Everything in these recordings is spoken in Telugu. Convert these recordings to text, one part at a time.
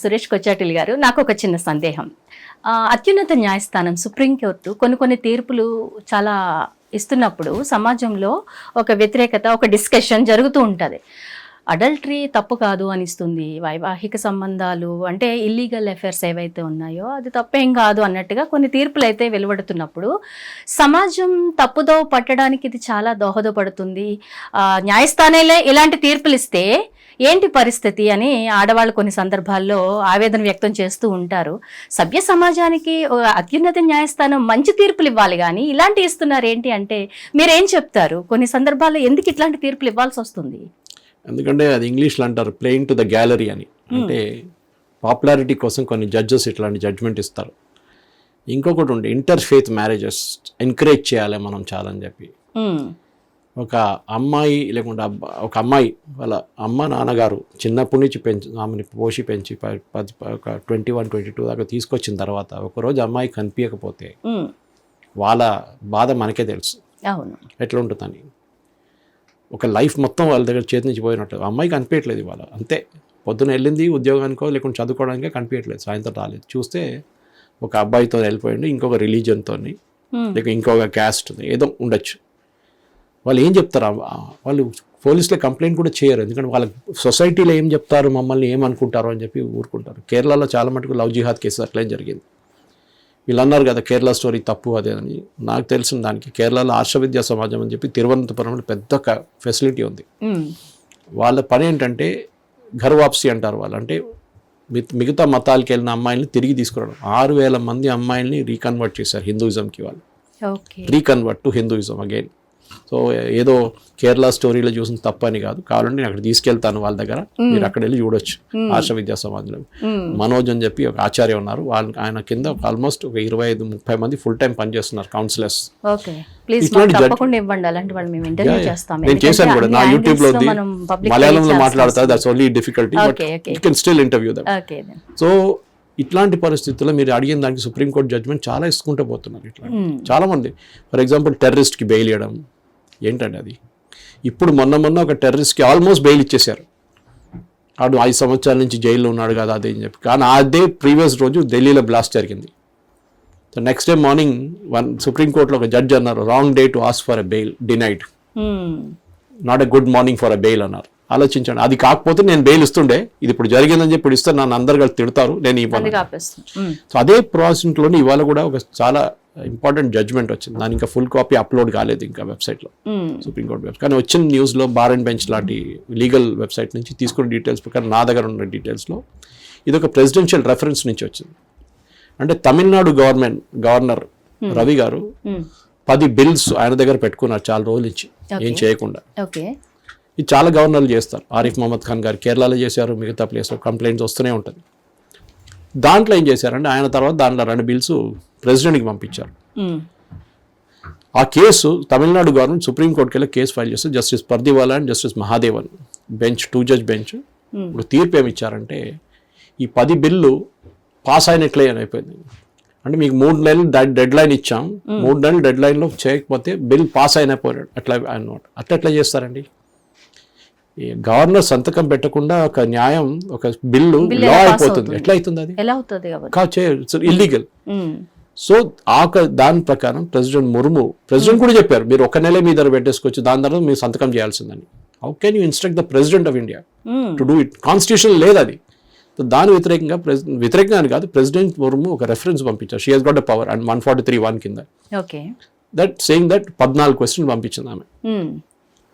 సురేష్ కొచ్చాటిల్ గారు నాకు ఒక చిన్న సందేహం. అత్యున్నత న్యాయస్థానం సుప్రీంకోర్టు కొన్ని కొన్ని తీర్పులు చాలా ఇస్తున్నప్పుడు సమాజంలో ఒక వ్యతిరేకత ఒక డిస్కషన్ జరుగుతూ ఉంటుంది. అడల్టరీ తప్పు కాదు అనిస్తుంది. వైవాహిక సంబంధాలు అంటే ఇల్లీగల్ అఫైర్స్ ఏవైతే ఉన్నాయో అది తప్పేం కాదు అన్నట్టుగా కొన్ని తీర్పులు అయితే వెలువడుతున్నప్పుడు సమాజం తప్పుదో పట్టడానికి ఇది చాలా దోహదపడుతుంది. న్యాయస్థానంలో న్యాయస్థానాలే ఇలాంటి తీర్పులు ఇస్తే ఏంటి పరిస్థితి అని ఆడవాళ్ళు కొన్ని సందర్భాల్లో ఆవేదన వ్యక్తం చేస్తూ ఉంటారు. సభ్య సమాజానికి అత్యున్నత న్యాయస్థానం మంచి తీర్పులు ఇవ్వాలి కానీ ఇలాంటి ఇస్తున్నారు ఏంటి అంటే మీరేం చెప్తారు? కొన్ని సందర్భాల్లో ఎందుకు ఇట్లాంటి తీర్పులు ఇవ్వాల్సి వస్తుంది? ఎందుకంటే అది ఇంగ్లీష్లో అంటారు ప్లేయింగ్ టు ద గ్యాలరీ అని. అంటే పాపులారిటీ కోసం కొన్ని జడ్జెస్ ఇట్లాంటి జడ్జ్మెంట్ ఇస్తారు. ఇంకొకటి ఉండే ఇంటర్ ఫేత్ మ్యారేజెస్ ఎంకరేజ్ చేయాలి మనం చాలా అని చెప్పి. ఉమ్, ఒక అమ్మాయి అబ్బా ఒక అమ్మాయి వాళ్ళ అమ్మ నాన్నగారు చిన్నప్పటి నుంచి పెంచి ఆమెని పోసి పెంచి పది ఒక ట్వంటీ వన్ ట్వంటీ టూ దాకా తీసుకొచ్చిన తర్వాత ఒకరోజు అమ్మాయి కనిపించకపోతే ఉమ్, వాళ్ళ బాధ మనకే తెలుసు. ఎట్లా ఉంటుందని. ఒక లైఫ్ మొత్తం వాళ్ళ దగ్గర చేతి నుంచి పోయినట్టు. అమ్మాయి కనిపించట్లేదు ఇవాళ. అంతే. పొద్దున వెళ్ళింది ఉద్యోగానికో లేకుంటే చదువుకోవడానికే కనిపించట్లేదు. సాయంత్రం రాలేదు. చూస్తే ఒక అబ్బాయితో వెళ్ళిపోయింది ఇంకొక రిలీజన్తో ఉమ్, లేక ఇంకొక క్యాస్ట్ ఏదో ఉండొచ్చు. వాళ్ళు ఏం చెప్తారు? వాళ్ళు పోలీసులో కంప్లైంట్ కూడా చేయరు. ఎందుకంటే వాళ్ళ సొసైటీలో ఏం చెప్తారు? మమ్మల్ని ఏమనుకుంటారు అని చెప్పి ఊరుకుంటారు. కేరళలో చాలా మటుకు లవ్ జిహాద్ కేసు అట్లే జరిగింది. వీళ్ళు అన్నారు కదా కేరళ స్టోరీ తప్పు అదే అని. నాకు తెలిసిన దానికి కేరళలో ఆర్ష విద్యా సమాజం అని చెప్పి తిరువనంతపురంలో పెద్ద ఫెసిలిటీ ఉంది. వాళ్ళ పని ఏంటంటే ఘర్వాప్సీ అంటారు వాళ్ళు. అంటే మిగ- మిగతా మతాలకి వెళ్ళిన అమ్మాయిల్ని తిరిగి తీసుకురావడం. ఆరు వేల మంది అమ్మాయిల్ని రీకన్వర్ట్ చేశారు హిందూయిజంకి వాళ్ళు. Reconvert to Hinduism again so ఏదో కేరళ స్టోరీలో చూసిన తప్పని కాదు. కావాలంటే నేను అక్కడ తీసుకెళ్తాను వాళ్ళ దగ్గర. మీరు అక్కడ వెళ్ళి చూడొచ్చు. ఆర్ష విద్యా సమాజంలో. మనోజ్ అని చెప్పి ఒక ఆచార్య ఉన్నారు. వాళ్ళ ఆయన కింద ఒక ఆల్మోస్ట్ ఒక ఇరవై ఐదు ముప్పై మంది ఫుల్ టైం పనిచేస్తున్నారు కౌన్సిలర్స్ నేను చేశాను కూడా. నా యూట్యూబ్లో ఉంది. మలయాళంలో చేయాల్సి మాట్లాడతా వస్తుంది. That's only difficulty but. You can still interview them. So ఇట్లాంటి పరిస్థితుల్లో మీరు అడిగిన దానికి సుప్రీంకోర్టు జడ్జ్మెంట్ చాలా ఇసుకుంటూ పోతున్నారు ఇట్లా Hmm. చాలా మంది. ఫర్ ఎగ్జాంపుల్ టెర్రరిస్ట్కి బెయిల్ ఇవ్వడం ఏంటండి అది? ఇప్పుడు మొన్న మొన్న ఒక టెర్రరిస్ట్కి ఆల్మోస్ట్ బెయిల్ ఇచ్చేశారు. ఆడు ఐదు సంవత్సరాల నుంచి జైల్లో ఉన్నాడు కదా అదే అని చెప్పి. కానీ అదే ప్రీవియస్ రోజు ఢిల్లీలో బ్లాస్ట్ జరిగింది. So next day morning one సుప్రీంకోర్టులో ఒక జడ్జ్ అన్నారు wrong day to ask for a bail denied not a good morning for a bail అన్నారు. ఆలోచించండి. అది కాకపోతే నేను బెయిల్ ఇస్తుండే. ఇది ఇప్పుడు జరిగిందని చెప్పి ఇప్పుడు ఇస్తే నన్ను అందరు కలిసి తిడతారు. నేను ఇవ్వను. ఉమ్, సో అదే ప్రాసెస్లోనే ఇవాళ కూడా ఒక చాలా ఇంపార్టెంట్ జడ్జ్మెంట్ వచ్చింది. దాని ఇంకా ఫుల్ కాపీ అప్లోడ్ కాలేదు ఇంకా వెబ్సైట్లో సుప్రీంకోర్టు వెబ్సైట్ కానీ వచ్చిన న్యూస్లో బార్ అండ్ బెంచ్ లాంటి లీగల్ వెబ్సైట్ నుంచి తీసుకున్న డీటెయిల్స్ ప్రకారం నా దగ్గర ఉన్న డీటెయిల్స్లో ఇది ఒక ప్రెసిడెన్షియల్ రెఫరెన్స్ నుంచి వచ్చింది. అంటే తమిళనాడు గవర్నమెంట్ గవర్నర్ రవి గారు పది బిల్స్ ఆయన దగ్గర పెట్టుకున్నారు చాలా రోజుల నుంచి. ఏం. చేయకుండా. ఓకే. ఇది చాలా గవర్నర్లు చేస్తారు. ఆరిఫ్ మహమ్మద్ ఖాన్ గారు కేరళలో చేశారు మిగతా ప్లేస్లో కంప్లైంట్స్ వస్తూనే ఉంటుంది. దాంట్లో ఏం చేశారంటే ఆయన తర్వాత దాంట్లో రెండు బిల్స్ ప్రెసిడెంట్కి పంపించారు. ఆ కేసు తమిళనాడు గవర్నమెంట్ సుప్రీంకోర్టుకి వెళ్ళి కేసు ఫైల్ చేస్తే justice Pardiwala and justice Mahadevan bench two judge bench. ఇప్పుడు తీర్పు ఏమి ఇచ్చారంటే ఈ పది బిల్లు పాస్ అయినట్లే అని అయిపోయింది. అంటే మీకు మూడు నెలలు డెడ్ లైన్ ఇచ్చాం. మూడు నెలలు డెడ్ లైన్లో చేయకపోతే బిల్ పాస్ అయిన పోయాడు. అట్లా అనమాట అట్లా ఎట్లా చేస్తారండి? గవర్నర్ సంతకం పెట్టకుండా ఒక న్యాయం ఒక బిల్లు లా అయిపోతుంది? ఎట్లా అవుతుంది అది? ఎలా అవుతుంది ఇల్లీగల్ సో ఆ దాని ప్రకారం ప్రెసిడెంట్ ముర్ము ప్రెసిడెంట్ కూడా చెప్పారు మీరు ఒక నెల మీ దగ్గర పెట్టేసుకోవచ్చు దాని తర్వాత మీరు సంతకం చేయాల్సిందని. How can you instruct the president of India to do it constitution లేదు అది. దాని వ్యతిరేకంగా వ్యతిరేకంగా అని కాదు ప్రెసిడెంట్ ముర్ము ఒక రెఫరెన్స్ పంపించారు. She has got a power and one forty three one కింద దట్ సేయింగ్ దట్ పద్నాలుగు క్వశ్చన్ పంపించింది ఆమె.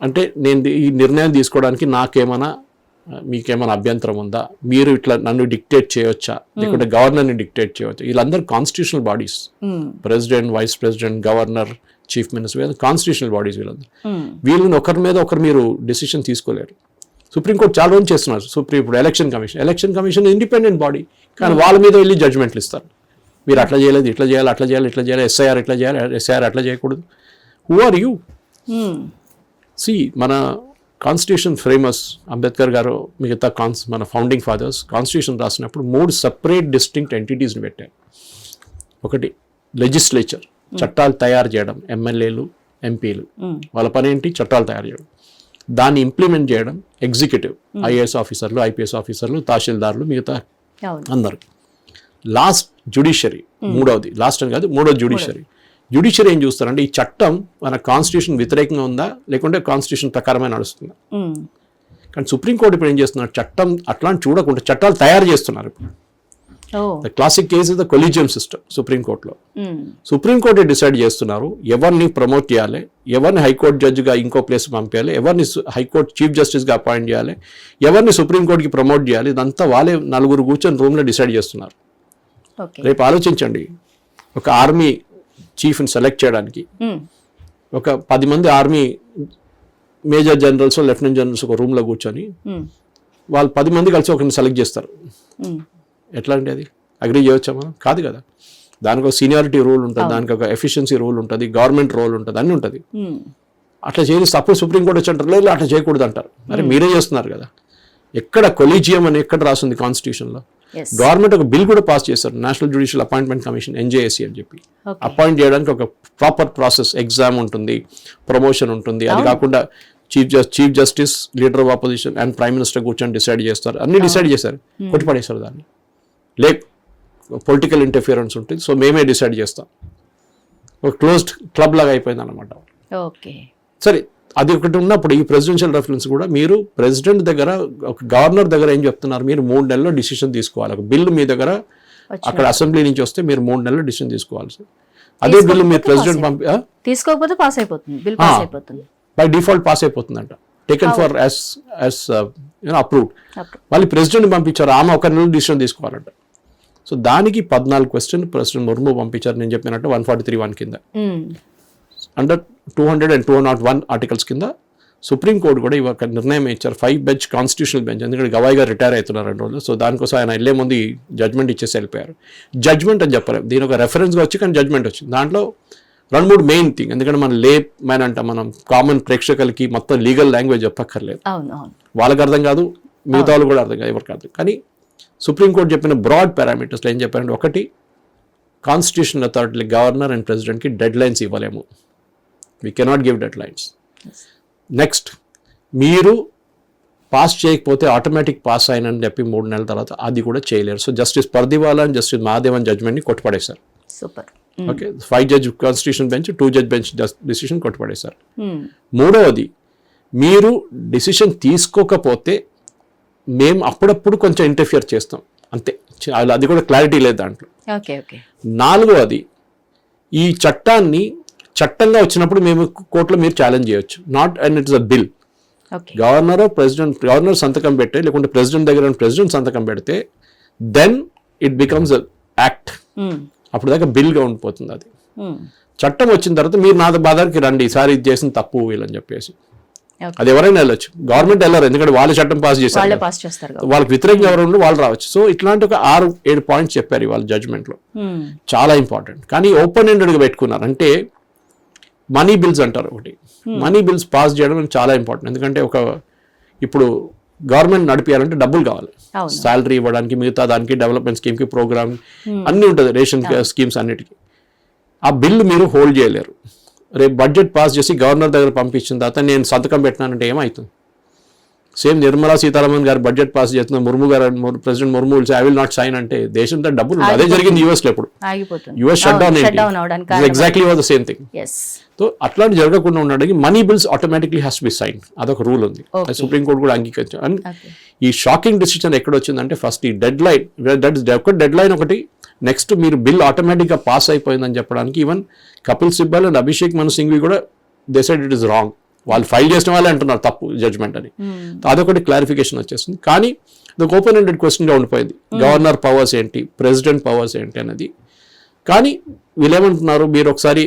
అంటే నేను ఈ నిర్ణయం తీసుకోవడానికి నాకేమైనా మీకేమైనా అభ్యంతరం ఉందా? మీరు ఇట్లా నన్ను డిక్టేట్ చేయొచ్చా? లేకుంటే గవర్నర్ని డిక్టేట్ చేయొచ్చా? వీళ్ళందరూ constitutional bodies president vice president governor chief minister వీళ్ళు కాన్స్టిట్యూషనల్ బాడీస్ వీళ్ళందరూ. వీళ్ళని ఒకరి మీద ఒకరు మీరు డెసిషన్ తీసుకోలేరు. సుప్రీంకోర్టు చాలా రోజులు చేస్తున్నారు. సుప్రీం ఇప్పుడు election commission election commission independent body కానీ వాళ్ళ మీద వెళ్ళి జడ్జ్మెంట్లు ఇస్తారు. మీరు అట్లా చేయలేదు ఇట్లా చేయాలి అట్లా చేయాలి ఇట్లా చేయాలి ఎస్ఐఆర్ ఇట్లా చేయాలి ఎస్ఐఆర్ అట్లా చేయకూడదు. హూ ఆర్ యూ సి మన కాన్స్టిట్యూషన్ ఫ్రేమర్స్ అంబేద్కర్ గారు మిగతా కాన్స్ మన ఫౌండింగ్ ఫాదర్స్ కాన్స్టిట్యూషన్ రాసినప్పుడు మూడు సపరేట్ డిస్టింక్ట్ ఎంటిటీస్ని పెట్టారు. ఒకటి లెజిస్లేచర్ చట్టాలు తయారు చేయడం ఎమ్మెల్యేలు ఎంపీలు వాళ్ళ పని ఏంటి? చట్టాలు తయారు చేయడం. దాన్ని ఇంప్లిమెంట్ చేయడం ఎగ్జిక్యూటివ్ ఐఏఎస్ ఆఫీసర్లు ఐపీఎస్ ఆఫీసర్లు తహసీల్దార్లు మిగతా అందరు. లాస్ట్ జ్యుడిషియరీ మూడవది. లాస్ట్ అని కాదు మూడో జ్యుడిషియరీ జ్యుడిషియరీ ఏం చూస్తారంటే ఈ చట్టం మన కాన్స్టిట్యూషన్ వ్యతిరేకంగా ఉందా లేకుంటే కాన్స్టిట్యూషన్ ప్రకారమే నడుస్తుందా. కానీ సుప్రీంకోర్టు ఇప్పుడు ఏం చేస్తున్నారు? చట్టం అట్లాంటి చూడకుండా చట్టాలు తయారు చేస్తున్నారు ఇప్పుడు. The classic case is the collegium system సుప్రీంకోర్టులో. సుప్రీంకోర్టు డిసైడ్ చేస్తున్నారు ఎవరిని ప్రమోట్ చేయాలి ఎవరిని హైకోర్టు జడ్జిగా ఇంకో ప్లేస్ పంపించాలి ఎవరిని హైకోర్టు చీఫ్ జస్టిస్గా అపాయింట్ చేయాలి ఎవరిని సుప్రీంకోర్టుకి ప్రమోట్ చేయాలి ఇదంతా వాళ్ళే నలుగురు కూర్చొని రూమ్లో డిసైడ్ చేస్తున్నారు. రేపు ఆలోచించండి ఒక ఆర్మీ చీఫ్ని సెలెక్ట్ చేయడానికి. ఉమ్. ఒక పది మంది army major generals lieutenant generals ఒక రూమ్లో కూర్చొని ఉమ్. వాళ్ళు పది మంది కలిసి ఒకరిని సెలెక్ట్ చేస్తారు. ఉమ్. ఎట్లా అంటే అది? అగ్రి చేయవచ్చా మనం? కాదు కదా. దానికి ఒక సీనియారిటీ రూల్ ఉంటుంది దానికి ఒక ఎఫిషియన్సీ రూల్ ఉంటుంది గవర్నమెంట్ రోల్ ఉంటుంది అన్నీ ఉంటుంది. అట్లా చేసి అప్పుడు సుప్రీంకోర్టు వచ్చి అంటారు లేదు అట్లా చేయకూడదు అంటారు. మరి మీరే చేస్తున్నారు కదా. ఎక్కడ కొలీజియం అని ఎక్కడ రాసింది కాన్స్టిట్యూషన్లో గవర్నమెంట్ ఒక బిల్ కూడా పాస్ చేస్తారు national judicial appointment commission NJSC అని చెప్పి. అపాయింట్ చేయడానికి ఒక ప్రాపర్ ప్రాసెస్ ఎగ్జామ్ ఉంటుంది ప్రమోషన్ ఉంటుంది. అది కాకుండా chief just chief justice leader of opposition and prime minister కూర్చొని డిసైడ్ చేస్తారు. అన్ని డిసైడ్ చేశారు. కొట్టిపడేస్తారు దాన్ని. లే పొలిటికల్ ఇంటర్ఫియరెన్స్ ఉంటుంది. సో మేమే డిసైడ్ చేస్తాం. ఒక క్లోజ్డ్ క్లబ్ లాగా అయిపోయింది అనమాట ఓకే సరే అది ఒకటి ఉన్నప్పుడు ఈ ప్రెసిడెన్షియల్ రెఫరెన్స్ కూడా మీరు ప్రెసిడెంట్ దగ్గర ఒక గవర్నర్ దగ్గర ఏం చెప్తున్నారు? మీరు మూడు నెలల్లో డిసిషన్ తీసుకోవాలి. ఒక బిల్లు మీ దగ్గర అక్కడ అసెంబ్లీ నుంచి వస్తే మీరు మూడు నెలల్లో డిసిషన్ తీసుకోవాలి అదే బిల్లు మీరు ప్రెసిడెంట్ పంపి తీసుకోకపోతే పాస్ అయిపోతుంది. బిల్ పాస్ అయిపోతుంది. By default pass అయిపోతుందంట. Taken for as as approved మళ్ళీ ప్రెసిడెంట్ పంపించారు. ఆమె ఒక నెల డిసిషన్ తీసుకోవాలంట. సో దానికి పద్నాలుగు క్వశ్చన్ ప్రెసిడెంట్ ముర్ము పంపించారు. నేను చెప్పినట్టు వన్ ఫార్టీ త్రీ వన్ కింద. Under two hundred and two nought one articles కింద సుప్రీంకోర్టు కూడా ఇవాళ నిర్ణయం ఇచ్చారు. ఫైవ్ బెంచ్ కాన్స్టిట్యూషనల్ బెంచ్ ఎందుకంటే గవాయి గారు రిటైర్ అవుతున్నారు రెండు రోజులు. సో దానికోసం ఆయన వెళ్ళే ముందు జడ్జ్మెంట్ ఇచ్చేసి వెళ్ళిపోయారు. జడ్జ్మెంట్ అని చెప్పలేము దీని ఒక రెఫరెన్స్గా వచ్చి కానీ జడ్జ్మెంట్ వచ్చింది. దాంట్లో రెండు మూడు మెయిన్ థింగ్ ఎందుకంటే మన లే మ్యాన్ అంట మనం కామన్ ప్రేక్షకులకి మొత్తం లీగల్ లాంగ్వేజ్ చెప్పక్కర్లేదు. వాళ్ళకి అర్థం కాదు మిగతా వాళ్ళు కూడా అర్థం కాదు ఎవరికి అర్థం కానీ సుప్రీంకోర్టు చెప్పిన బ్రాడ్ పారామీటర్స్లో ఏం చెప్పారంటే ఒకటి కాన్స్టిట్యూషన్ అథారిటీ గవర్నర్ అండ్ ప్రెసిడెంట్కి డెడ్ లైన్స్ ఇవ్వలేము. We cannot give dead lines next మీరు పాస్ చేయకపోతే ఆటోమేటిక్ పాస్ అయినని చెప్పి మూడు నెలల తర్వాత అది కూడా చేయలేరు. So justice Pardiwala and justice Mahadevan జడ్జ్మెంట్ని కొట్టుపడేశారు. Super okay five judge constitution bench two judge bench decision కొట్టుపడేశారు. మూడవది మీరు డిసిషన్ తీసుకోకపోతే మేము అప్పుడప్పుడు కొంచెం ఇంటర్ఫియర్ చేస్తాం. అంతే. అది కూడా క్లారిటీ లేదు దాంట్లో. నాలుగవది ఈ చట్టాన్ని చట్టంగా వచ్చినప్పుడు మేము కోర్టులో మీరు ఛాలెంజ్ చేయొచ్చు. Not and it's a bill governor president governor సంతకం పెడితే లేకుంటే ప్రెసిడెంట్ దగ్గర ప్రెసిడెంట్ సంతకం పెడితే దెన్ ఇట్ బికమ్స్ యాక్ట్. అప్పుడు దాకా బిల్గా ఉండిపోతుంది అది. ఉమ్. చట్టం వచ్చిన తర్వాత మీరు నా బాధకి రండి ఈసారి ఇది చేసిన తప్పు వీళ్ళని చెప్పేసి. అది ఎవరైనా వెళ్ళొచ్చు. గవర్నమెంట్ వెళ్ళరు ఎందుకంటే వాళ్ళు చట్టం పాస్ చేశారు వాళ్ళే వాళ్ళకి వ్యతిరేకంగా ఎవరు ఉండి వాళ్ళు రావచ్చు. సో ఇట్లాంటి ఒక ఆరు ఏడు పాయింట్స్ చెప్పారు ఇవాళ జడ్జ్మెంట్లో ఉమ్. చాలా ఇంపార్టెంట్ కానీ ఓపెన్ ఎండెడ్గా పెట్టుకున్నారు. అంటే మనీ బిల్స్ అంటారు ఒకటి. మనీ బిల్స్ పాస్ చేయడం చాలా ఇంపార్టెంట్. ఎందుకంటే ఒక ఇప్పుడు గవర్నమెంట్ నడిపించాలంటే డబ్బులు కావాలి. శాలరీ ఇవ్వడానికి మిగతా దానికి డెవలప్మెంట్ స్కీమ్కి ప్రోగ్రామ్ అన్నీ ఉంటుంది రేషన్ స్కీమ్స్ అన్నిటికీ. ఆ బిల్లు మీరు హోల్డ్ చేయలేరు. రేపు బడ్జెట్ పాస్ చేసి గవర్నర్ దగ్గర పంపించిన తర్వాత నేను సంతకం పెట్టినానంటే ఏమవుతుంది సేమ్ నిర్మలా సీతారామన్ గారు బడ్జెట్ పాస్ చేస్తున్న Murmu garu president Murmu I will not sign అంటే దేశంతో డబ్బులు. అదే జరిగింది యూఎస్లో ఇప్పుడు US shut down exactly was the same thing so అట్లాంటి జరగకుండా ఉండడానికి money bills automatically has be sign అదొక రూల్ ఉంది. సుప్రీం కోర్ట్ కూడా అంగీకరించారు. అండ్ ఈ షాకింగ్ డిసిషన్ ఎక్కడ వచ్చిందంటే ఫస్ట్ ఈ డెడ్ లైన్ ఒక డెడ్ లైన్ ఒకటి నెక్స్ట్ మీరు బిల్ ఆటోమేటిక్గా పాస్ అయిపోయిందని చెప్పడానికి ఈవెన్ కపిల్ సిబ్బల్ అండ్ అభిషేక్ మను సింఘ్వి కూడా డిసైడ్ ఇట్ ఇస్ రాంగ్ వాళ్ళు ఫైల్ చేసిన వాళ్ళే అంటున్నారు తప్పు జడ్జ్మెంట్ అని. అదొకటి క్లారిఫికేషన్ వచ్చేస్తుంది కానీ ఇది ఓపెన్ ఎండెడ్ క్వశ్చన్గా ఉండిపోయింది. గవర్నర్ పవర్స్ ఏంటి? ప్రెసిడెంట్ పవర్స్ ఏంటి అనేది కానీ వీళ్ళేమంటున్నారు మీరు ఒకసారి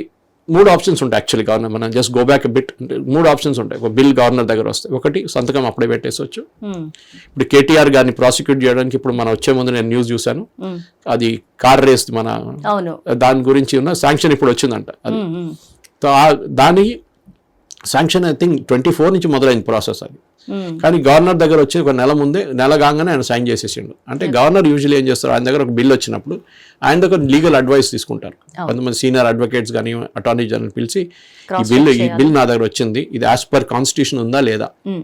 మూడు ఆప్షన్స్ ఉంటాయి యాక్చువల్లీ గవర్నర్ మనం జస్ట్ గో బ్యాక్ బిట్ అంటే మూడు ఆప్షన్స్ ఉంటాయి. ఒక బిల్ గవర్నర్ దగ్గర వస్తాయి ఒకటి సంతకం అప్పుడే పెట్టేసొచ్చు. ఇప్పుడు కేటీఆర్ గారిని ప్రాసిక్యూట్ చేయడానికి ఇప్పుడు మనం వచ్చే ముందు నేను న్యూస్ చూశాను. అది కార్ రేస్ మన దాని గురించి ఉన్న శాంక్షన్ ఇప్పుడు వచ్చిందంట అది. దాని sanction I think twenty four నుంచి మొదలైంది ప్రాసెస్ అది. ఉమ్. కానీ గవర్నర్ దగ్గర వచ్చి ఒక నెల ముందే నెల కాగానే ఆయన సైన్ చేసేసిండు. అంటే గవర్నర్ యూజువల్లీ ఏం చేస్తారు? ఆయన దగ్గర ఒక బిల్ వచ్చినప్పుడు ఆయన దగ్గర లీగల్ అడ్వైస్ తీసుకుంటారు. కొంతమంది సీనియర్ అడ్వకేట్స్ కానీ అటార్నీ జనరల్ పిలిచి ఈ బిల్ ఈ బిల్ నా దగ్గర వచ్చింది. ఇది యాజ్ పర్ కాన్స్టిట్యూషన్ ఉందా లేదా? ఉమ్.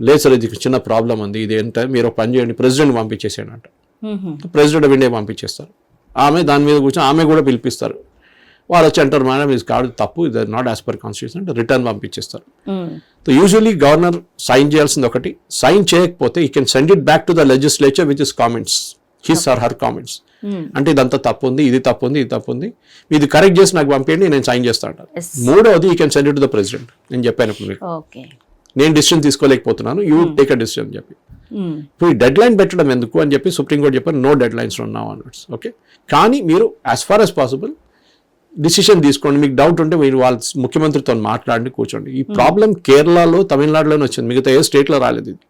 లేదు సార్ ఇది చిన్న ప్రాబ్లం ఉంది. ఇది ఏంటంటే మీరు పని చేయండి. ప్రెసిడెంట్ పంపించేసేయండి అంట. ప్రెసిడెంట్ ఆఫ్ ఇండియా పంపించేస్తారు. ఆమె దాని మీద కూర్చొని ఆమె కూడా పిలిపిస్తారు. వాళ్ళు వచ్చి అంటారు మేడం ఇది కాదు తప్పు ఇది నాట్ యాజ్ పర్ కాన్స్టిట్యూషన్ అంటే రిటర్న్ పంపించేస్తారు. సో యూజువలీ గవర్నర్ సైన్ చేయాల్సింది ఒకటి. సైన్ చేయకపోతే he can send it back to the legislature with his comments his or her comments అంటే ఇదంతా తప్పు ఉంది ఇది తప్పు ఉంది ఇది తప్పు ఉంది ఇది కరెక్ట్ చేసి నాకు పంపించండి నేను సైన్ చేస్తా అంటాను Yes. మూడవది he can send it to the president నేను చెప్పాను ఇప్పుడు మీకు. నేను డిసిషన్ తీసుకోలేకపోతున్నాను యూ టేక్ అ డిసిషన్ అని చెప్పి. ఇప్పుడు ఈ డెడ్ లైన్ పెట్టడం ఎందుకు అని చెప్పి సుప్రీంకోర్టు చెప్పారు నో డెడ్ లైన్స్ ఉన్నావు అన్నట్స్ ఓకే కానీ మీరు as far as possible decision తీసుకోండి. మీకు డౌట్ ఉంటే మీరు వాళ్ళ ముఖ్యమంత్రితో మాట్లాడి కూర్చోండి. ఈ ప్రాబ్లం కేరళలో తమిళనాడులోనే వచ్చింది. మిగతా ఏ స్టేట్లో రాలేదు ఇది.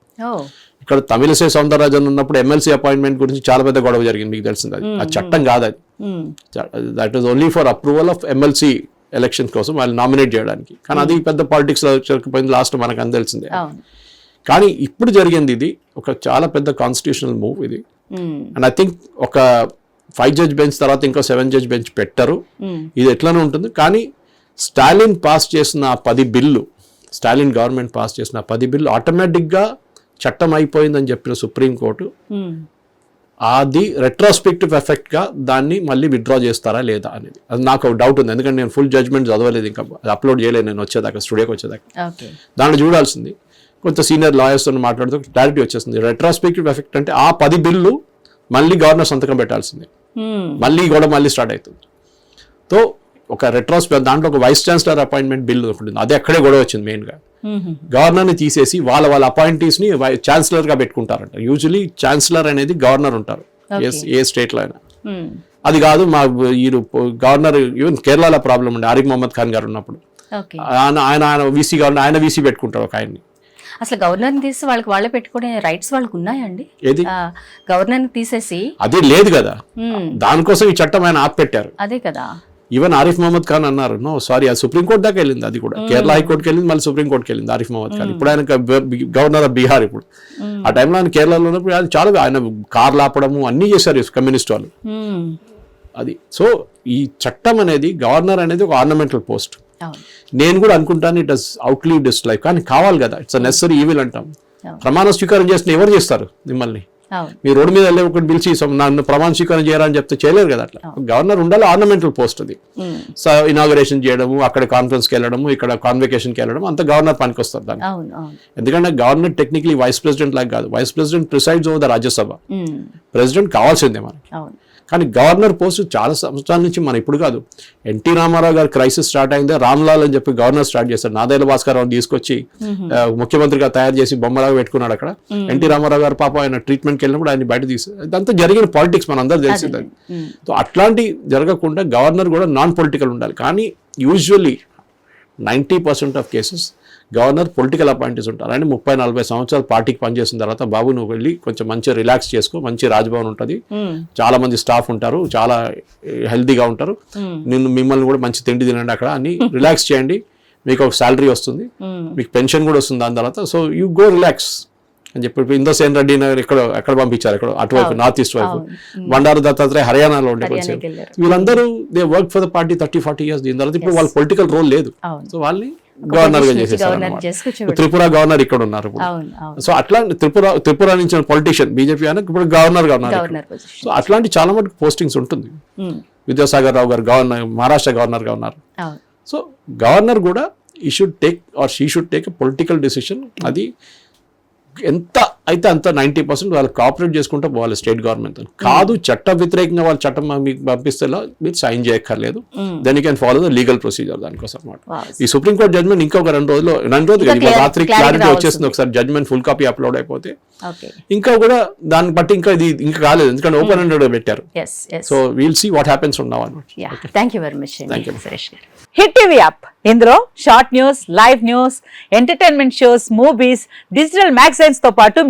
ఇక్కడ తమిళసే సౌందరరాజన్ ఉన్నప్పుడు ఎమ్మెల్సీ అపాయింట్మెంట్ గురించి చాలా పెద్ద గొడవ జరిగింది. మీకు తెలిసింది అది. ఆ చట్టం కాదు అది. That is only for approval of MLC elections కోసం వాళ్ళు నామినేట్ చేయడానికి. కానీ అది పెద్ద పాలిటిక్స్ జరిగిపోయింది లాస్ట్ మనకు అని తెలిసిందే. కానీ ఇప్పుడు జరిగింది ఇది. ఒక చాలా పెద్ద కాన్స్టిట్యూషనల్ మూవ్ ఇది. అండ్ ఐ థింక్ ఒక ఫైవ్ జడ్జ్ బెంచ్ తర్వాత ఇంకో సెవెన్ జడ్జ్ బెంచ్ పెట్టరు. మ్మ్. ఇది ఎట్లానే ఉంటుంది. కానీ స్టాలిన్ పాస్ చేసిన ఆ పది బిల్లు స్టాలిన్ గవర్నమెంట్ పాస్ చేసిన పది బిల్లు ఆటోమేటిక్గా చట్టం అయిపోయిందని చెప్పిన సుప్రీంకోర్టు మ్మ్. అది రెట్రోస్పెక్టివ్ ఎఫెక్ట్గా దాన్ని మళ్ళీ విత్డ్రా చేస్తారా లేదా అనేది. అది నాకు ఒక డౌట్ ఉంది. ఎందుకంటే నేను ఫుల్ జడ్జ్మెంట్ చదవలేదు ఇంకా. అది అప్లోడ్ చేయలేదు నేను వచ్చేదాకా స్టూడియోకి వచ్చేదాకా. దాంట్లో చూడాల్సింది. కొంత సీనియర్ లాయర్స్తో మాట్లాడుతూ క్లారిటీ వచ్చేస్తుంది రెట్రాస్పెక్టివ్ ఎఫెక్ట్ అంటే ఆ పది బిల్లు మళ్ళీ గవర్నర్ సంతకం పెట్టాల్సిందే. మళ్ళీ కూడా మళ్ళీ స్టార్ట్ అవుతుంది. సో ఒక రెట్రాస్పెక్ట్ దాంట్లో ఒక వైస్ ఛాన్సలర్ అపాయింట్మెంట్ బిల్ ఒకటి ఉంది అది అక్కడే గొడవ వచ్చింది మెయిన్గా. గవర్నర్ని తీసేసి వాళ్ళ వాళ్ళ అపాయింటీస్ని ఛాన్సలర్గా పెట్టుకుంటారంట. యూజువలీ ఛాన్సలర్ అనేది గవర్నర్ ఉంటారు. ఏ స్టేట్లో అయినా. మ్మ్. అది కాదు మా ఈ గవర్నర్ ఈవెన్ కేరళలో ప్రాబ్లం ఉండే ఆరిఫ్ మొహమ్మద్ ఖాన్ గారు ఉన్నప్పుడు. ఆయన ఆయన ఆయన వీసీ గవర్నర్ ఆయన వీసీ పెట్టుకుంటారు ఒక ఆయన్ని. అసలు గవర్నర్ని తీసి వాళ్ళకి వాళ్ళే పెట్టుకునే రైట్స్ వాళ్ళకి ఉన్నాయండి. గవర్నర్ని తీసేసి అదే లేదు కదా. దానికోసం ఈ చట్టం ఆయన ఆపెట్టారు అదే కదా. ఈవెన్ ఆరిఫ్ మహమ్మద్ ఖాన్ అన్నారు నో సారీ అది సుప్రీంకోర్టు దాకా వెళ్ళింది అది కూడా. కేరళ హైకోర్టుకి వెళ్ళింది మళ్ళీ సుప్రీంకోర్టుకి వెళ్ళింది ఆరిఫ్ మహమ్మద్ ఖాన్. ఇప్పుడు ఆయన గవర్నర్ ఆఫ్ బీహార్ ఇప్పుడు. ఆ టైంలో ఆయన కేరళలో ఉన్నప్పుడు ఆయన చాలా ఆయన కార్లు ఆపడము అన్నీ చేశారు కమ్యూనిస్ట్ వాళ్ళు. అది. సో ఈ చట్టం అనేది గవర్నర్ అనేది ఒక ఆర్నమెంటల్ పోస్ట్ నేను కూడా అనుకుంటాను ఇట్ అస్ అవుట్లీవ్ డిస్ లైఫ్ కానీ కావాలి కదా. ఇట్స్ నెసరీ ఈవిల్ అంటాం. ప్రమాణ స్వీకారం చేసిన ఎవరు చేస్తారు మిమ్మల్ని? మీ రోడ్డు మీద వెళ్ళి ఒకటి పిలిచి "సమ్ నన్ను ప్రమాణ స్వీకారం చేయరా అని చెప్తే చేయలేరు కదా అట్లా. గవర్నర్ ఉండాలి ఆర్నమెంటల్ పోస్ట్ అది. సో ఇనాగరేషన్ చేయడము అక్కడ కాన్ఫరెన్స్కి వెళ్ళడము ఇక్కడ కాన్వకేషన్కి వెళ్ళడం అంత గవర్నర్ పనికి వస్తారు దాన్ని ఎందుకంటే గవర్నర్ టెక్నికలీ వైస్ ప్రెసిడెంట్ లాగా కాదు. Vice president presides over the Rajya Sabha. President కావాల్సిందే మనకి. కానీ గవర్నర్ పోస్ట్ చాలా సంవత్సరాల నుంచి మన ఇప్పుడు కాదు. ఎన్టీ రామారావు గారి క్రైసిస్ స్టార్ట్ అయిందే రామ్లాల్ అని చెప్పి గవర్నర్ స్టార్ట్ చేశారు. నాదేళ్ళ భాస్కర్ రావు తీసుకొచ్చి ముఖ్యమంత్రిగా తయారు చేసి బొమ్మలాగా పెట్టుకున్నాడు అక్కడ. ఎన్టీ రామారావు గారు పాప ఆయన ట్రీట్మెంట్కి వెళ్ళినప్పుడు ఆయన బయట తీసి ఇదంతా జరిగిన పాలిటిక్స్ మనందరూ తెలిసింది. సో అట్లాంటి జరగకుండా గవర్నర్ కూడా నాన్ పొలిటికల్ ఉండాలి. కానీ usually ninety percent of cases governor political appointees ఉంటారు. అంటే ముప్పై నలభై సంవత్సరాలు పార్టీకి పనిచేసిన తర్వాత బాబు నువ్వు వెళ్ళి కొంచెం మంచిగా రిలాక్స్ చేసుకో మంచి రాజ్భవన్ ఉంటుంది. చాలా మంది స్టాఫ్ ఉంటారు చాలా హెల్తీగా ఉంటారు. నిన్ను మిమ్మల్ని కూడా మంచి తిండి తినండి అక్కడ అని రిలాక్స్ చేయండి. మీకు ఒక శాలరీ వస్తుంది. మీకు పెన్షన్ కూడా వస్తుంది దాని తర్వాత. సో యూ గో రిలాక్స్ అని చెప్పి ఇందోసేన్ రెడ్డి నగర్ ఇక్కడ ఎక్కడ పంపించారు ఇక్కడ అటువైపు నార్త్ ఈస్ట్ వైపు. బండారు దత్తాత్రేయ హర్యానాలో ఉండే కొంచెం. వీళ్ళందరూ they work for the party thirty forty years దీని తర్వాత ఇప్పుడు వాళ్ళ పొలిటికల్ రోల్ లేదు. సో వాళ్ళని గవర్నర్గా చేసేసారు. త్రిపుర గవర్నర్ ఇక్కడ ఉన్నారు సో అట్లా త్రిపుర త్రిపుర నుంచి పొలిటీషియన్ బీజేపీ అని ఇప్పుడు గవర్నర్గా ఉన్నారు సో అట్లాంటి చాలా మటుకు పోస్టింగ్స్ ఉంటుంది. విద్యాసాగర్ రావు గారు గవర్నర్ మహారాష్ట్ర గవర్నర్గా ఉన్నారు. సో గవర్నర్ కూడా he should take or she should take political decision అది ఎంత అయితే అంత నైంటీ పర్సెంట్ వాళ్ళు కోఆపరేట్ చేసుకుంటూ పోవాలి స్టేట్ గవర్నమెంట్ కాదు చట్ట వ్యతిరేకంగా వాళ్ళు చట్టం మీకు పంపిస్తే మీరు సైన్ చేయక్కర్లేదు. Then you can follow the legal procedure దానికోసం అన్నమాట. Wow. ఈ సుప్రీంకోర్టు జడ్జ్మెంట్ ఇంకొక రెండు రోజులు రెండు రోజులు రాత్రి క్లారిటీ. వచ్చేసింది. ఒకసారి జడ్జ్మెంట్ ఫుల్ కాపీ అప్లోడ్ అయిపోతే. ఇంకా కూడా దాన్ని బట్టి ఇంకా ఇది ఇంకా కాలేదు ఎందుకంటే ఓపెన్ హండ్రెడ్ పెట్టారు. Yes yes so we'll see what happens ఉన్నావు అనమాట thank you very much hit TV app ఇందులో short news live news entertainment shows movies digital మ్యాగజైన్స్తో పాటు